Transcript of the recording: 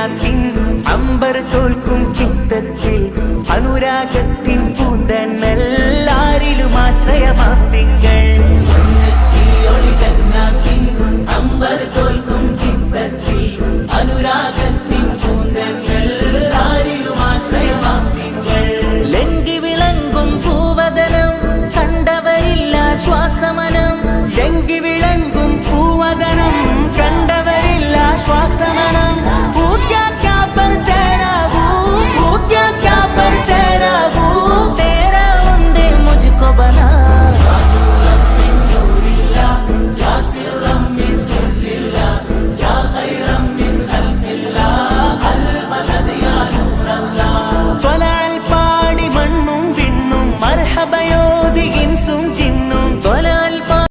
ഖൈറാത്തിൽ അമ്പർ തോൽക്കും ചിത്തത്തിൽ അനുരാഗത്തിൻ പൂന്തന്നല്ലാരിലും ആശ്രയമാ തിങ്കൾ